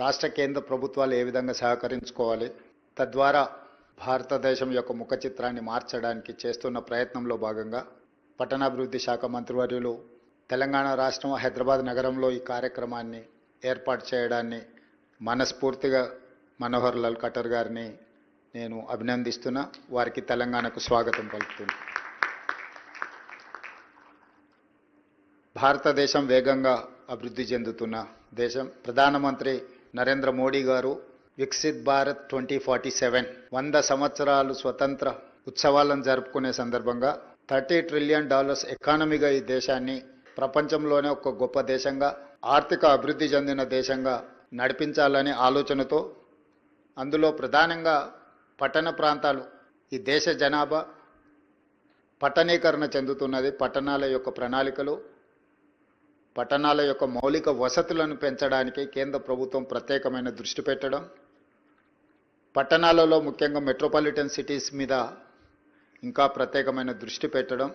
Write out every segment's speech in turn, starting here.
రాష్ట్ర కేంద్ర ప్రభుత్వాలు ఏ విధంగా సహకరించుకోవాలి? తద్వారా భారతదేశం యొక్క ముఖ చిత్రాన్ని మార్చడానికి చేస్తున్న ప్రయత్నంలో భాగంగా పట్టణాభివృద్ధి శాఖ మంత్రివర్యులు తెలంగాణ రాష్ట్రం హైదరాబాద్ నగరంలో ఈ కార్యక్రమాన్ని ఏర్పాటు చేయడాన్ని మనస్ఫూర్తిగా మనోహర్ లాల్ ఖట్టర్ గారిని నేను అభినందిస్తున్నా. వారికి తెలంగాణకు స్వాగతం పలుకుతుంది. భారతదేశం వేగంగా అభివృద్ధి చెందుతున్న దేశం. ప్రధానమంత్రి నరేంద్ర మోడీ గారు Viksit Bharat twenty forty seven వంద సంవత్సరాలు స్వతంత్ర ఉత్సవాలను జరుపుకునే సందర్భంగా థర్టీ ట్రిలియన్ డాలర్స్ ఎకానమీగా ఈ దేశాన్ని ప్రపంచంలోనే ఒక గొప్ప దేశంగా ఆర్థిక అభివృద్ధి చెందిన దేశంగా నడిపించాలనే ఆలోచనతో అందులో ప్రధానంగా పట్టణ ప్రాంతాలు ఈ దేశ జనాభా పట్టణీకరణ చెందుతున్నది పట్టణాల యొక్క ప్రణాళికలు పట్టణాల యొక్క మౌలిక వసతులను పెంచడానికి కేంద్ర ప్రభుత్వం ప్రత్యేకమైన దృష్టి పెట్టడం పట్టణాలలో ముఖ్యంగా మెట్రోపాలిటన్ సిటీస్ మీద ఇంకా ప్రత్యేకమైన దృష్టి పెట్టడం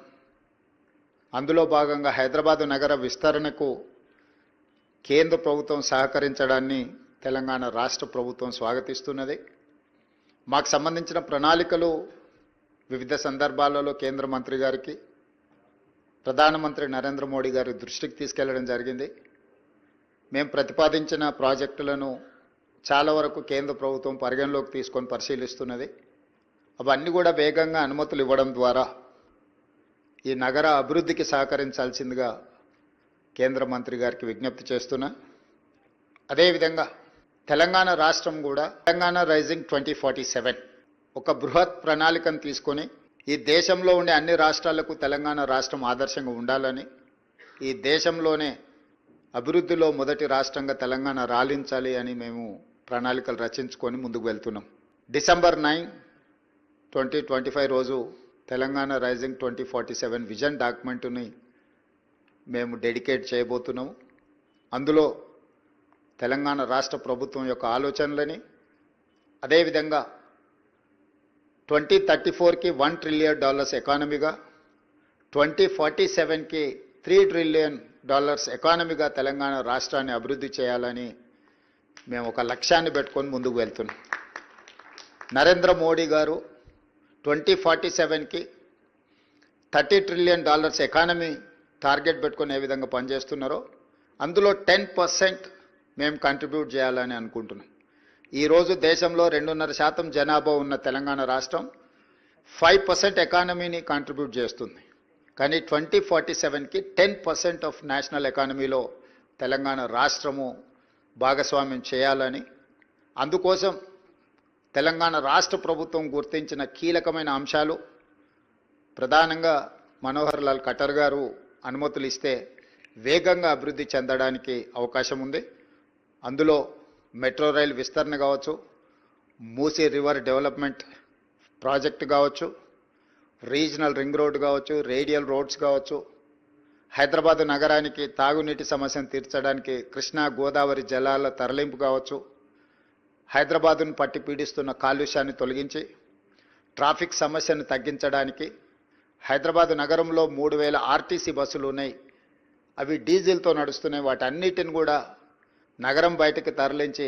అందులో భాగంగా హైదరాబాద్ నగర విస్తరణకు కేంద్ర ప్రభుత్వం సహకరించడాన్ని తెలంగాణ రాష్ట్ర ప్రభుత్వం స్వాగతిస్తున్నది. మాకు సంబంధించిన ప్రణాళికలు వివిధ సందర్భాలలో కేంద్ర మంత్రి గారికి ప్రధానమంత్రి నరేంద్ర మోడీ గారి దృష్టికి తీసుకెళ్ళడం జరిగింది. మేము ప్రతిపాదించిన ప్రాజెక్టులను చాలా వరకు కేంద్ర ప్రభుత్వం పరిగణలోకి తీసుకొని పరిశీలిస్తున్నది. అవన్నీ కూడా వేగంగా అనుమతులు ఇవ్వడం ద్వారా ఈ నగర అభివృద్ధికి సహకరించాల్సిందిగా కేంద్ర మంత్రి గారికి విజ్ఞప్తి చేస్తున్నా. అదేవిధంగా తెలంగాణ రాష్ట్రం కూడా Telangana rising twenty forty seven ఒక బృహత్ ప్రణాళికను తీసుకొని ఈ దేశంలో ఉండే అన్ని రాష్ట్రాలకు తెలంగాణ రాష్ట్రం ఆదర్శంగా ఉండాలని ఈ దేశంలోనే అభివృద్ధిలో మొదటి రాష్ట్రంగా తెలంగాణ రాలించాలి అని మేము ప్రణాళికలు రచించుకొని ముందుకు వెళ్తున్నాం. December nine twenty twenty five రోజు Telangana rising twenty forty seven vision డాక్యుమెంట్ని మేము డెడికేట్ చేయబోతున్నాము అందులో తెలంగాణ రాష్ట్ర ప్రభుత్వం యొక్క ఆలోచనలని అదేవిధంగా ట్వంటీ థర్టీ ఫోర్కి వన్ ట్రిలియన్ డాలర్స్ ఎకానమీగా ట్వంటీ ఫార్టీ సెవెన్కి త్రీ ట్రిలియన్ డాలర్స్ ఎకానమీగా తెలంగాణ రాష్ట్రాన్ని అభివృద్ధి చేయాలని మేము ఒక లక్ష్యాన్ని పెట్టుకొని ముందుకు వెళ్తున్నాం. నరేంద్ర మోడీ గారు ట్వంటీ ఫార్టీ సెవెన్కి thirty trillion dollars economy target పెట్టుకొని ఏ విధంగా పనిచేస్తున్నారో అందులో టెన్ పర్సెంట్ మేము కంట్రిబ్యూట్ చేయాలని అనుకుంటున్నాం. ఈరోజు దేశంలో రెండున్నర శాతం జనాభా ఉన్న తెలంగాణ రాష్ట్రం ఫైవ్ పర్సెంట్ ఎకానమీని కాంట్రిబ్యూట్ చేస్తుంది. కానీ ట్వంటీ ఫార్టీ సెవెన్కి టెన్ పర్సెంట్ ఆఫ్ నేషనల్ ఎకానమీలో తెలంగాణ రాష్ట్రము భాగస్వామ్యం చేయాలని అందుకోసం తెలంగాణ రాష్ట్ర ప్రభుత్వం గుర్తించిన కీలకమైన అంశాలు ప్రధానంగా మనోహర్ లాల్ ఖట్టర్ గారు అనుమతులు ఇస్తే వేగంగా అభివృద్ధి చెందడానికి అవకాశం ఉంది. అందులో మెట్రో రైల్ విస్తరణ కావచ్చు మూసీ రివర్ డెవలప్మెంట్ ప్రాజెక్ట్ కావచ్చు రీజనల్ రింగ్ రోడ్ కావచ్చు రేడియల్ రోడ్స్ కావచ్చు హైదరాబాద్ నగరానికి తాగునీటి సమస్యను తీర్చడానికి కృష్ణా గోదావరి జలాల తరలింపు కావచ్చు హైదరాబాదును పట్టి పీడిస్తున్న కాలుష్యాన్ని తొలగించి ట్రాఫిక్ సమస్యను తగ్గించడానికి హైదరాబాద్ నగరంలో మూడు వేల ఆర్టీసీ బస్సులు ఉన్నాయి. అవి డీజిల్తో నడుస్తున్నాయి. వాటన్నిటిని కూడా నగరం బయటకు తరలించి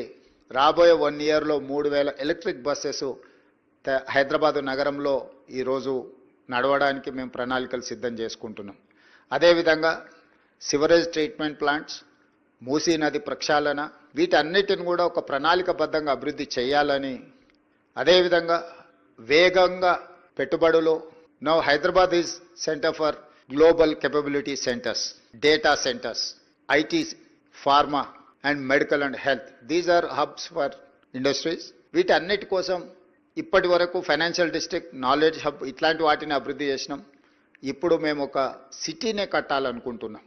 రాబోయే వన్ ఇయర్లో మూడు వేల ఎలక్ట్రిక్ బస్సెస్ హైదరాబాదు నగరంలో ఈరోజు నడవడానికి మేము ప్రణాళికలు సిద్ధం చేసుకుంటున్నాం. అదేవిధంగా సివరేజ్ ట్రీట్మెంట్ ప్లాంట్స్ మూసీ నది ప్రక్షాళన వీటన్నిటిని కూడా ఒక ప్రణాళికబద్ధంగా అభివృద్ధి చేయాలని అదేవిధంగా వేగంగా పెట్టుబడులు no Hyderabad is centre for global capability centres data centres IT pharma and medical and health. These are hubs for industries వీటన్నిటి కోసం ఇప్పటి వరకు ఫైనాన్షియల్ డిస్ట్రిక్ట్ నాలెడ్జ్ హబ్ ఇట్లాంటి వాటిని అభివృద్ధి చేసినాం. ఇప్పుడు మేము ఒక సిటీనే కట్టాలనుకుంటున్నాం.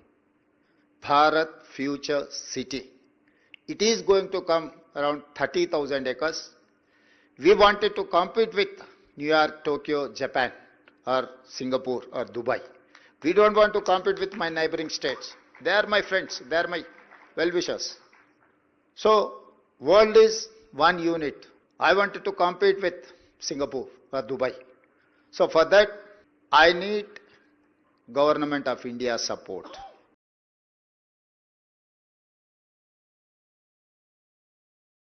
Bharat future city it is going to come around thirty thousand acres we wanted to compete with New York Tokyo Japan or Singapore or Dubai we don't want to compete with my neighbouring states they are my friends they are my well-wishers. So, world is one unit. I wanted to compete with Singapore or Dubai. So, for that, I need government of India support.